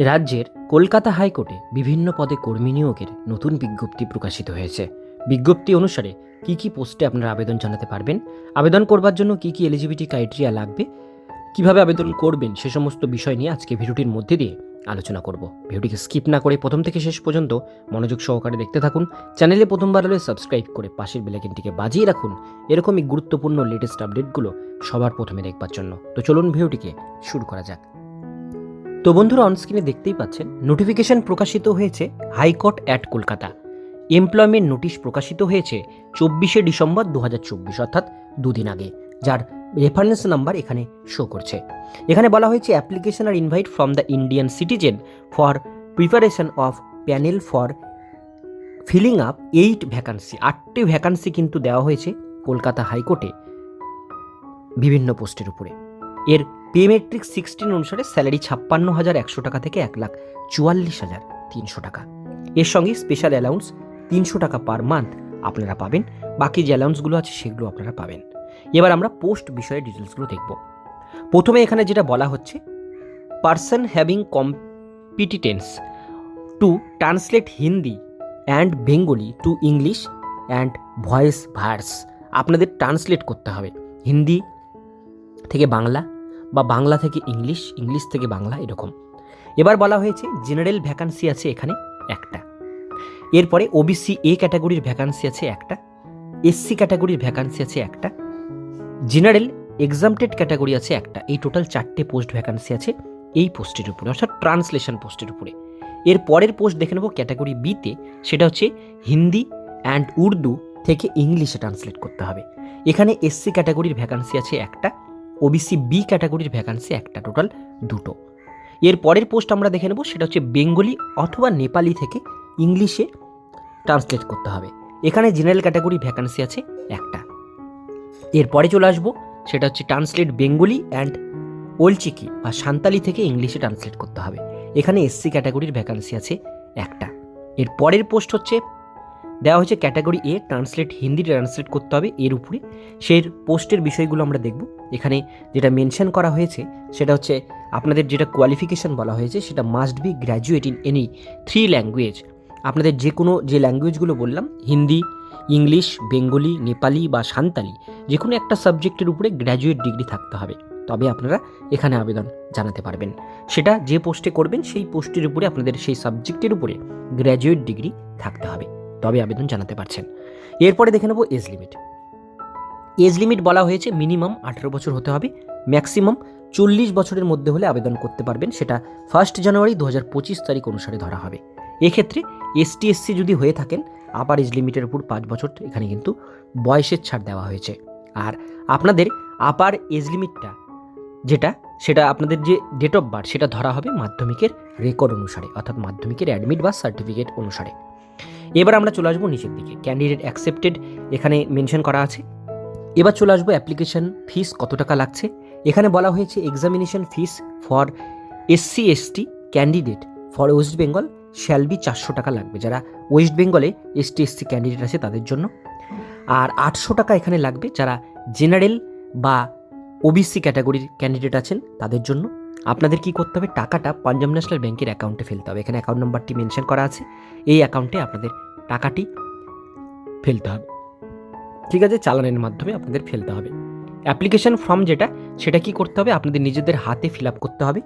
রাজ্যের কলকাতা হাইকোর্টে বিভিন্ন পদে কর্মী নিয়োগের নতুন বিজ্ঞপ্তি প্রকাশিত হয়েছে। বিজ্ঞপ্তি অনুসারে কি কি পোস্টে আপনারা আবেদন জানাতে পারবেন? আবেদন করবার জন্য কি কি এলিজিবিলিটি ক্রাইটেরিয়া লাগবে? কীভাবে আবেদন করবেন? সে সমস্ত বিষয় নিয়ে আজকে ভিডিওটির মধ্যে দিয়ে আলোচনা করব। ভিডিওটিকে স্কিপ না করে প্রথম থেকে শেষ পর্যন্ত মনোযোগ সহকারে দেখতে থাকুন। চ্যানেলে প্রথমবার হলে সাবস্ক্রাইব করে পাশের বেলাইকনটিকে বাজিয়ে রাখুন। এরকমই গুরুত্বপূর্ণ লেটেস্ট আপডেটগুলো সবার প্রথমে দেখবার জন্য। তো চলুন ভিডিওটিকে শুরু করা যাক। তো বন্ধুরা অনস্ক্রিনে দেখতেই পাচ্ছেন নোটিফিকেশন প্রকাশিত হয়েছে high court at Kolkata. Employment notice প্রকাশিত হয়েছে চব্বিশে ডিসেম্বর দু হাজার চব্বিশ, অর্থাৎ দুদিন আগে, যার রেফারেন্স নাম্বার এখানে শো করছে। এখানে বলা হয়েছে application are invite from the Indian citizen for preparation of panel for filling up eight vacancy আটটি ভ্যাকান্সি কিন্তু দেওয়া হয়েছে কলকাতা হাইকোর্টে বিভিন্ন পোস্টের উপরে। এর পে মেট্রিক সিক্সটিন অনুসারে স্যালারি ছাপ্পান্ন হাজার একশো টাকা থেকে এক লাখ চুয়াল্লিশ হাজার তিনশো টাকা। এর সঙ্গে স্পেশাল অ্যালাউন্স তিনশো টাকা পার মান্থ আপনারা পাবেন। বাকি যে অ্যালাউন্সগুলো আছে সেগুলো আপনারা পাবেন। এবার আমরা পোস্ট বিষয়ে ডিটেলসগুলো দেখব। প্রথমে এখানে যেটা বলা হচ্ছে person having competence to translate Hindi and Bengali to English and vice versa আপনাদের ট্রান্সলেট করতে হবে। হিন্দি থেকে বাংলা বা বাংলা থেকে ইংলিশ ইংলিশ থেকে বাংলা এরকম। এবার বলা হয়েছে জেনারেল ভ্যাকান্সি আছে এখানে একটা। এরপরে ওবিসি এ ক্যাটাগরির ভ্যাকান্সি আছে একটা। এসসি ক্যাটাগরির ভ্যাকান্সি আছে একটা। জেনারেল এক্সামটেড ক্যাটাগরি আছে একটা। এই টোটাল চারটে পোস্ট ভ্যাকান্সি আছে এই পোস্টের উপরে, অর্থাৎ ট্রান্সলেশন পোস্টের উপরে। এর পরের পোস্ট দেখে নেব ক্যাটাগরি বিতে সেটা হচ্ছে হিন্দি অ্যান্ড উর্দু থেকে ইংলিশে ট্রান্সলেট করতে হবে। এখানে এসসি ক্যাটাগরির ভ্যাকান্সি আছে একটা ওবিসি বি ক্যাটাগরির ভ্যাকান্সি একটা টোটাল দুটো। এর পরের পোস্ট আমরা দেখে নেব, সেটা হচ্ছে বেঙ্গলি অথবা নেপালি থেকে ইংলিশে ট্রান্সলেট করতে হবে। এখানে জেনারেল ক্যাটাগরি ভ্যাকান্সি আছে একটা। এরপরে চলে আসব, সেটা হচ্ছে ট্রান্সলেট বেঙ্গলি অ্যান্ড ওলচিকি বা সান্তালি থেকে ইংলিশে ট্রান্সলেট করতে হবে। এখানে এসসি ক্যাটাগরির ভ্যাকান্সি আছে একটা। এর পরের পোস্ট হচ্ছে দেওয়া হয়েছে category A translate Hindi translate করতে হবে এর উপরে। সেই পোস্টের বিষয়গুলো আমরা দেখব। এখানে যেটা মেনশন করা হয়েছে, সেটা হচ্ছে আপনাদের যেটা কোয়ালিফিকেশন বলা হয়েছে, সেটা must be graduate in any three language আপনাদের যে কোনো যে ল্যাঙ্গুয়েজগুলো বললাম, হিন্দি, ইংলিশ, বেঙ্গলি, নেপালি বা সান্তালি, যে কোনো একটা সাবজেক্টের উপরে গ্র্যাজুয়েট ডিগ্রি থাকতে হবে। তবে আপনারা এখানে আবেদন জানাতে পারবেন। সেটা যে পোস্টে করবেন, সেই পোস্টের উপরে আপনাদের সেই সাবজেক্টের উপরে গ্র্যাজুয়েট ডিগ্রি থাকতে হবে। তবে আবেদন জানাতে পারছেন। এরপরে দেখে নেব এজ লিমিট। এজ লিমিট বলা হয়েছে মিনিমাম আঠেরো বছর হতে হবে, ম্যাক্সিমাম চল্লিশ বছরের মধ্যে হলে আবেদন করতে পারবেন, সেটা ফার্স্ট জানুয়ারি দু হাজার পঁচিশ তারিখ অনুসারে ধরা হবে। এক্ষেত্রে এসটি এসসি যদি হয়ে থাকেন আপার এজ লিমিটের উপর পাঁচ বছর, এখানে কিন্তু বয়সের ছাড় দেওয়া হয়েছে। আর আপনাদের আপার এজ লিমিটটা যেটা, সেটা আপনাদের যে ডেট অফ বার্থ সেটা ধরা হবে মাধ্যমিকের রেকর্ড অনুসারে, অর্থাৎ মাধ্যমিকের অ্যাডমিট বা সার্টিফিকেট অনুসারে। এবার আমরা চলে আসব নিচের দিকে। ক্যান্ডিডেট অ্যাকসেপ্টেড এখানে মেনশন করা আছে। এবার চলে আসব অ্যাপ্লিকেশন ফিস কত টাকা লাগছে? এখানে বলা হয়েছে examination fees for SC ST candidate for West Bengal shall be চারশো টাকা লাগবে। যারা ওয়েস্ট বেঙ্গলে এসটি এসসি ক্যান্ডিডেট আছে তাদের জন্য। আর আটশো টাকা এখানে লাগবে যারা জেনারেল বা ওবিসি ক্যাটাগরির ক্যান্ডিডেট আছেন তাদের জন্য। আপনাদের কি করতে হবে? টাকাটা পাঞ্জাব ন্যাশনাল ব্যাংকের অ্যাকাউন্টে ফেলতে হবে। এখানে অ্যাকাউন্ট নাম্বারটি মেনশন করা আছে। এই অ্যাকাউন্টে আপনাদের টাকাটি ফেলতে হবে। ঠিক আছে? চালানের মাধ্যমে আপনাদের ফেলতে হবে। অ্যাপ্লিকেশন ফর্ম যেটা, সেটা কি করতে হবে? আপনাদের নিজেদের হাতে ফিল আপ করতে হবে।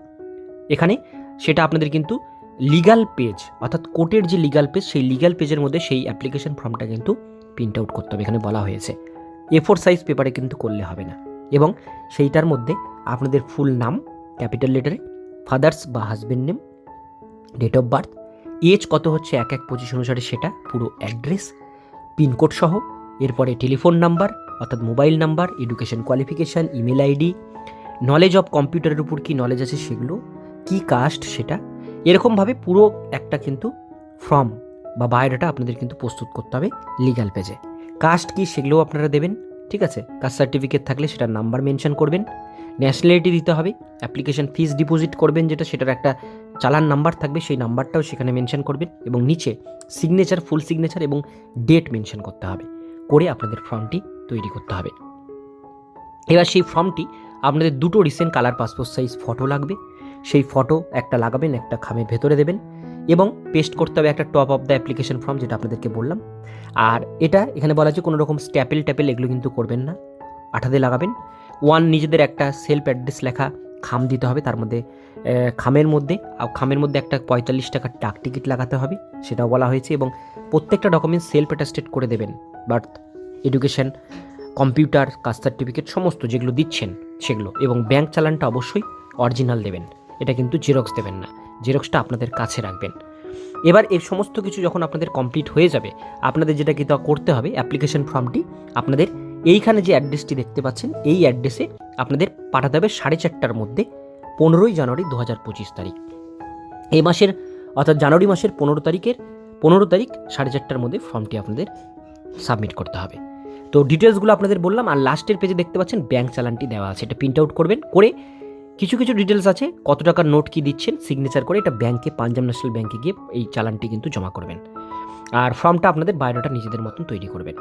এখানে সেটা আপনাদের কিন্তু লিগাল পেজ, অর্থাৎ কোর্টের যে লিগাল পেজ, সেই লিগাল পেজের মধ্যে সেই অ্যাপ্লিকেশন ফর্মটা কিন্তু প্রিন্ট আউট করতে হবে। এখানে বলা হয়েছে। এ ফোর সাইজ পেপারে কিন্তু করলে হবে না। এবং সেইটার মধ্যে আপনাদের ফুল নাম ক্যাপিটাল লেটারে, ফাদার্স বা husband name, date of birth, age কত হচ্ছে এক এক পঁচিশ অনুসারে সেটা, পুরো অ্যাড্রেস পিনকোড সহ, এরপরে টেলিফোন নাম্বার, অর্থাৎ mobile number, education qualification, email ID knowledge of কম্পিউটারের উপর কী নলেজ আছে সেগুলো, কী কাস্ট সেটা, এরকমভাবে পুরো একটা কিন্তু ফর্ম বা বায়োডাটা আপনাদের কিন্তু প্রস্তুত করতে হবে লিগাল পেজে কাস্ট কী সেগুলোও আপনারা দেবেন, ঠিক আছে? কাস্ট সার্টিফিকেট থাকলে সেটার নাম্বার মেনশন করবেন। ন্যাশনালিটি দিতে হবে। অ্যাপ্লিকেশন ফিস ডিপোজিট করবেন যেটা, সেটার একটা চালান নাম্বার থাকবে, সেই নাম্বারটাও সেখানে মেনশন করবেন এবং নিচে সিগনেচার ফুল সিগনেচার এবং ডেট মেনশন করতে হবে। করে আপনাদের ফর্মটি তৈরি করতে হবে। এবার সেই ফর্মটি আপনাদের দুটো recent colour passport size photo লাগবে। সেই ফটো একটা লাগাবেন, একটা খামের ভেতরে দেবেন এবং পেস্ট করতে হবে একটা top of the application form যেটা আপনাদেরকে বললাম। আর এটা এখানে বলা আছে, কোনো রকম স্ট্যাপেল ট্যাপেল এগুলো কিন্তু করবেন না। আঠাতে লাগাবেন। ওয়ান নিজেদের একটা সেলফ অ্যাড্রেস লেখা খাম দিতে হবে, তার মধ্যে খামের মধ্যে খামের মধ্যে একটা পঁয়তাল্লিশ টাকার ডাক টিকিট লাগাতে হবে, সেটাও বলা হয়েছে এবং প্রত্যেকটা ডকুমেন্টস সেলফ অ্যাটাস্টেড করে দেবেন। Birth education computer caste certificate সমস্ত যেগুলো দিচ্ছেন, সেগুলো, এবং ব্যাংক চালানটা অবশ্যই অরিজিনাল দেবেন। এটা কিন্তু জেরক্স দেবেন না। জেরক্সটা আপনাদের কাছে রাখবেন। এবার এই সমস্ত কিছু যখন আপনাদের কমপ্লিট হয়ে যাবে, আপনাদের যেটা কিন্তু করতে হবে অ্যাপ্লিকেশন ফর্মটি আপনাদের এইখানে যে অ্যাড্রেসটি দেখতে পাচ্ছেন, এই অ্যাড্রেসে আপনাদের পাঠাতে হবে সাড়ে চারটার মধ্যে, পনেরোই জানুয়ারি দু হাজার পঁচিশ তারিখ। এই মাসের, অর্থাৎ জানুয়ারি মাসের পনেরো তারিখের, পনেরো তারিখ সাড়ে চারটার মধ্যে ফর্মটি আপনাদের সাবমিট করতে হবে। তো ডিটেলসগুলো আপনাদের বললাম, আর লাস্টের পেজে দেখতে পাচ্ছেন ব্যাংক চালানটি দেওয়া আছে, এটা প্রিন্ট আউট করবেন, করে কিছু কিছু ডিটেলস আছে, কত টাকার নোট কি দিচ্ছেন, সিগনেচার করে এটা ব্যাংকে, পাঞ্জাব ন্যাশনাল ব্যাংকে গিয়ে এই চালানটি কিন্তু জমা করবেন। আর ফর্মটা আপনাদের বায়োডাটা নিজেদের মতন তৈরি করবেন।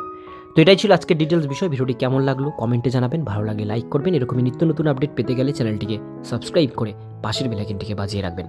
তো এটাই ছিল আজকের ডিটেলস বিষয়। ভিডিওটি কেমন লাগল? কমেন্টে জানাবেন। ভালো লাগে লাইক করবেন। এরকমই নিত্য নতুন আপডেট পেতে গেলে চ্যানেলটিকে সাবস্ক্রাইব করে পাশের বেলাইকনটিকে বাজিয়ে রাখবেন।